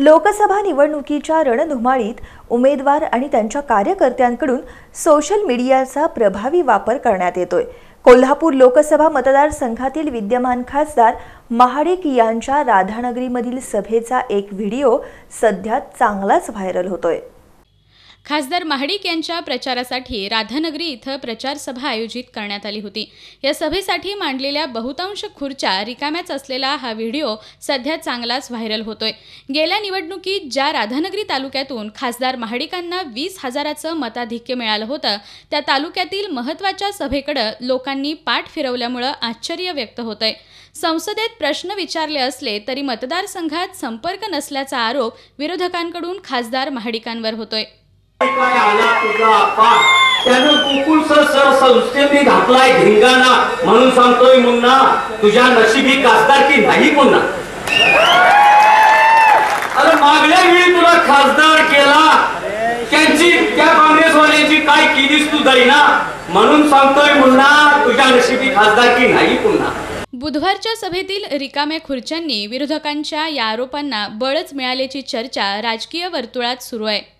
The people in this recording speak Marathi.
लोकसभा निवडणुकीच्या रणधुमाळीत उमेदवार आणि त्यांच्या कार्यकर्त्यांकडून सोशल मीडियाचा प्रभावी वापर करण्यात येतोय. कोल्हापूर लोकसभा मतदारसंघातील विद्यमान खासदार महाडिक यांच्या राधानगरीमधील सभेचा एक व्हिडिओ सध्या चांगलाच व्हायरल होतोय. खासदार महाडिक यांच्या प्रचारासाठी राधानगरी इथं प्रचारसभा आयोजित करण्यात आली होती. या सभेसाठी मांडलेल्या बहुतांश खुर्च्या रिकाम्याच असलेला हा व्हिडिओ सध्या चांगलाच व्हायरल होतोय. गेल्या निवडणुकीत ज्या राधानगरी तालुक्यातून खासदार महाडिकांना वीस हजाराचं मताधिक्य मिळालं होतं त्या तालुक्यातील महत्त्वाच्या सभेकडं लोकांनी पाठ फिरवल्यामुळं आश्चर्य व्यक्त होतंय. संसदेत प्रश्न विचारले असले तरी मतदारसंघात संपर्क नसल्याचा आरोप विरोधकांकडून खासदार महाडिकांवर होतोय. आला तुझा आप्पा त्यानं गोकुळ सर संस्थेने घातलाय धिंगाणा. म्हणून सांगतोय मुन्ना तुझ्या नशिबी खासदार की नाही मुन्ना? अरे मागल्या वेळी तुला खासदार केला. त्यांची त्या काँग्रेसवाल्यांची काय केलीस तू दैना म्हणून सांगतोय मुन्ना तुझ्या नशिबी खासदार की नाही पुन्हा बुधवारच्या सभेतील रिकाम्या खुर्च्यांनी विरोधकांच्या या आरोपांना बळच मिळाल्याची चर्चा राजकीय वर्तुळात सुरू आहे.